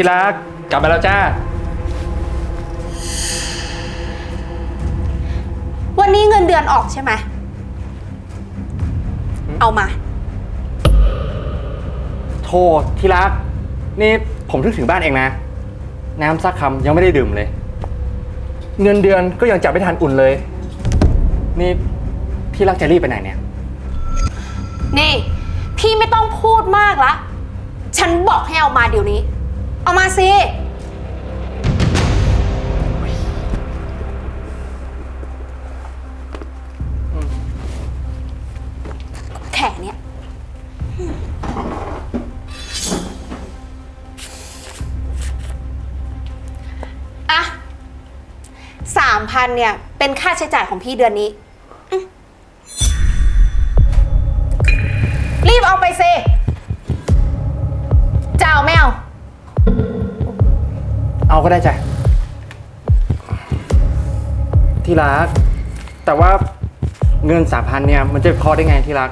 ที่รักกลับมาแล้วจ้า วันนี้เงินเดือนออกใช่ไหม เอามา โทษที่รัก นี่ผมเพิ่งถึงบ้านเองนะ น้ำซักคำยังไม่ได้ดื่มเลย เงินเดือนก็ยังจับไม่ทันอุ่นเลย นี่ที่รักจะรีบไปไหนเนี่ย นี่ พี่ไม่ต้องพูดมากละ ฉันบอกให้เอามาเดี๋ยวนี้ เอามาสิแค่เนี้ยอะสามพันเนี่ย เป็นค่าใช้จ่ายของพี่เดือนนี้ ก็ได้จ้ะ ที่รัก แต่ว่าเงินสามพันเนี่ยมันจะพอได้ไงที่รัก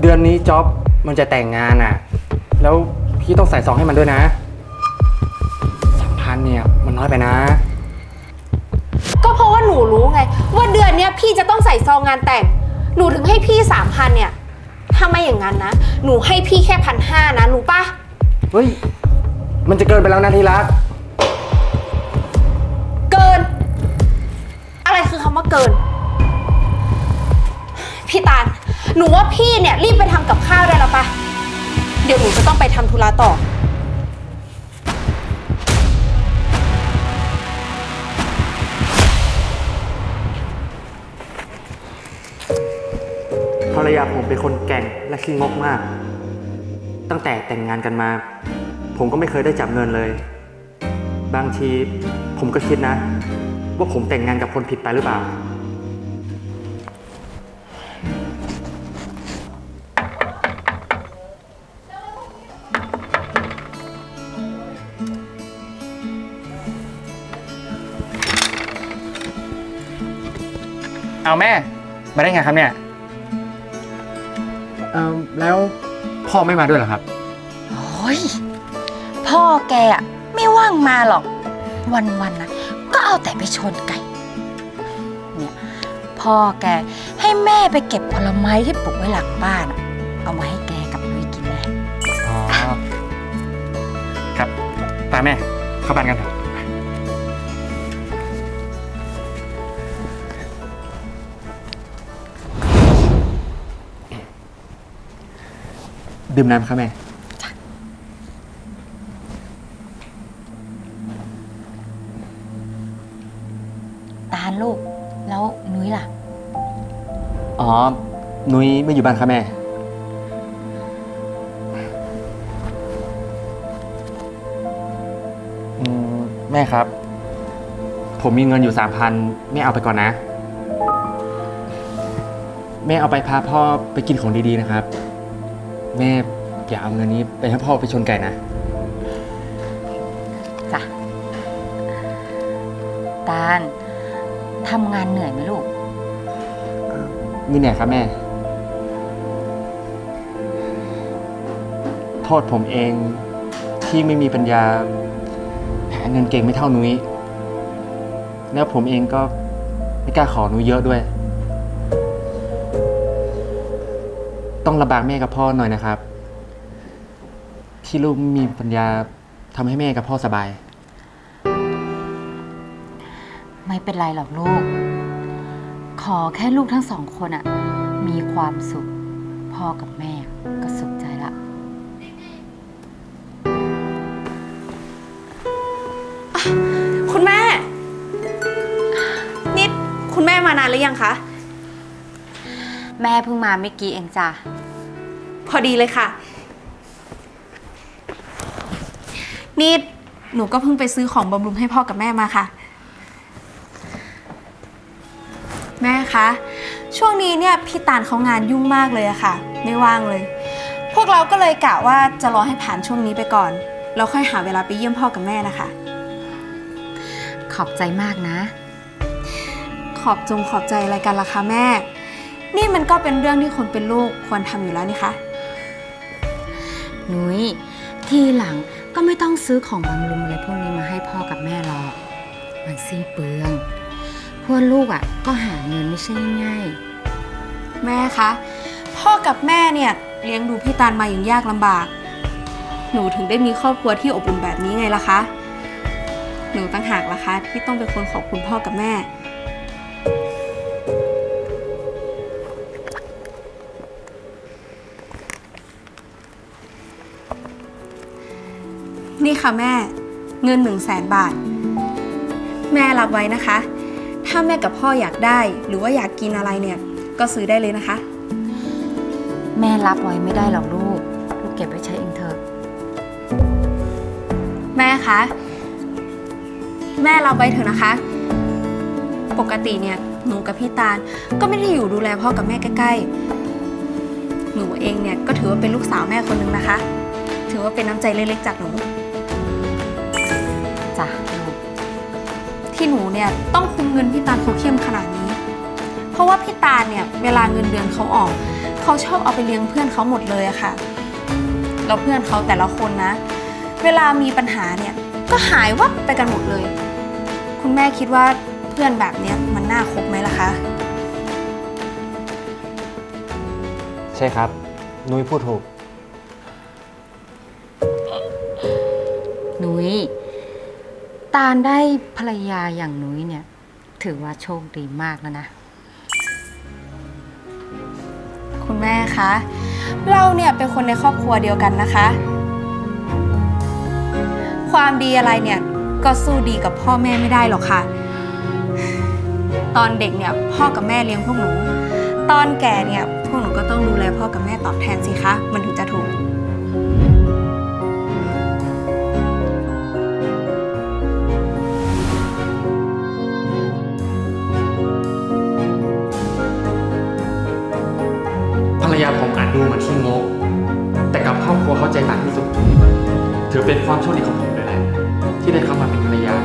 เดือนนี้จ็อบมันจะแต่งงานอะ แล้วพี่ต้องใส่ซองให้มันด้วยนะสามพันเนี่ยมันน้อยไปนะ ก็เพราะว่าหนูรู้ไง ว่าเดือนเนี้ยพี่จะต้องใส่ซองงานแต่ง หนูถึงให้พี่สามพันเนี่ยถ้าไม่อย่างนั้นนะ หนูให้พี่แค่พันห้านะรู้ปะเฮ้ย มันจะเกินไปแล้วนะที่รัก เกิน อะไรคือคำว่าเกิน พี่ตาล หนูว่าพี่เนี่ยรีบไปทำกับข้าวได้แล้วปะเดี๋ยวหนูจะต้องไปทำธุระต่อ ภรรยาผมเป็นคนแกร่งและขี้งกมาก ตั้งแต่แต่งงานกันมา ผมก็ไม่เคยได้จับเงินเลย บางทีผมก็คิดนะ ว่าผมแต่งงานกับคนผิดไปหรือเปล่า เอาแม่ มาได้ไงครับเนี่ยเออแล้วพ่อไม่มาด้วยเหรอครับ โอ้ย พ่อแกอะไม่ว่างมาหรอก วันๆนะก็เอาแต่ไปชนไก่ เนี่ย พ่อแกให้แม่ไปเก็บผลไม้ที่ปลูกไว้หลังบ้านอะเอามาให้แกกับนุ้ยกินนะอ๋อ ครับตามแม่เข้าบ้านกันเถอะดื่มน้ำครับแม่ ตาลลูก แล้วนุ้ยล่ะ อ๋อ นุ้ยไม่อยู่บ้านครับแม่ อืม แม่ครับ ผมมีเงินอยู่สามพันแม่เอาไปก่อนนะ แม่เอาไปพาพ่อไปกินของดีๆนะครับ แม่อย่าเอาเงินนี้ไปให้พ่อไปชนไก่นะ จ้ะตาล ทำงานเหนื่อยไหมลูก นี่เนี่ยครับแม่ โทษผมเองที่ไม่มีปัญญาหาเงินเก่งไม่เท่านุ้ย แล้วผมเองก็ไม่กล้าขอนุ้ยเยอะด้วย ต้องลำบากแม่กับพ่อหน่อยนะครับ ที่ลูกไม่มีปัญญาทำให้แม่กับพ่อสบาย ไม่เป็นไรหรอกลูก ขอแค่ลูกทั้งสองคนอะมีความสุข พ่อกับแม่ก็สุขใจละ คุณแม่ นิด คุณแม่มานานหรือยังคะ แม่เพิ่งมาเมื่อกี้เองจ้ะ พอดีเลยค่ะนี่หนูก็เพิ่งไปซื้อของบำรุงให้พ่อกับแม่มาค่ะ แม่คะ ช่วงนี้เนี่ยพี่ตาลเขางานยุ่งมากเลยอะค่ะ ไม่ว่างเลย พวกเราก็เลยกะว่าจะรอให้ผ่านช่วงนี้ไปก่อนแล้วค่อยหาเวลาไปเยี่ยมพ่อกับแม่นะคะ ขอบใจมากนะ ขอบจงขอบใจอะไรกันล่ะคะแม่ นี่มันก็เป็นเรื่องที่คนเป็นลูกควรทำอยู่แล้วนี่คะนุ้ยทีหลังก็ไม่ต้องซื้อของบำรุงอะไรพวกนี้มาให้พ่อกับแม่หรอกมันสิ้นเปลือง พวกลูกอะก็หาเงินไม่ใช่ง่ายแม่คะ พ่อกับแม่เนี่ยเลี้ยงดูพี่ตาลมาอย่างยากลำบาก หนูถึงได้มีครอบครัวที่อบอุ่นแบบนี้ไงล่ะคะ หนูตั้งหากล่ะคะ ที่ต้องเป็นคนขอบคุณพ่อกับแม่ นี่ค่ะแม่ เงินหนึ่งแสนบาท แม่รับไว้นะคะ ถ้าแม่กับพ่ออยากได้ หรือว่าอยากกินอะไรเนี่ย ก็ซื้อได้เลยนะคะ แม่รับไว้ไม่ได้หรอกลูก ลูกเก็บไว้ใช้เองเถอะ แม่คะ แม่รับไว้เถอะนะคะ ปกติเนี่ยหนูกับพี่ตาลก็ไม่ได้อยู่ดูแลพ่อกับแม่ใกล้ๆ หนูเองเนี่ยก็ถือว่าเป็นลูกสาวแม่คนหนึ่งนะคะ ถือว่าเป็นน้ำใจเล็กๆจากหนู ที่หนูเนี่ยต้องคุมเงินพี่ตาลเขาเข้มขนาดนี้ เพราะว่าพี่ตาลเนี่ยเวลาเงินเดือนเขาออก เขาชอบเอาไปเลี้ยงเพื่อนเขาหมดเลยอะค่ะแล้วเพื่อนเขาแต่ละคนนะ เวลามีปัญหาเนี่ยก็หายวับไปกันหมดเลย คุณแม่คิดว่าเพื่อนแบบเนี้ยมันน่าคบไหมล่ะคะ ใช่ครับ นุ้ยพูดถูก นุ้ย ตาลได้ภรรยาอย่างนุ้ยเนี่ย ถือว่าโชคดีมากแล้วนะ คุณแม่คะ เราเนี่ยเป็นคนในครอบครัวเดียวกันนะคะ ความดีอะไรเนี่ยก็สู้ดีกับพ่อแม่ไม่ได้หรอกค่ะ ตอนเด็กเนี่ยพ่อกับแม่เลี้ยงพวกหนู ตอนแก่เนี่ยพวกหนูก็ต้องดูแลพ่อกับแม่ตอบแทนสิคะ มันถึงจะถูก โชคดีของผมเลยแหละที่ได้เข้ามาเป็นภรรยา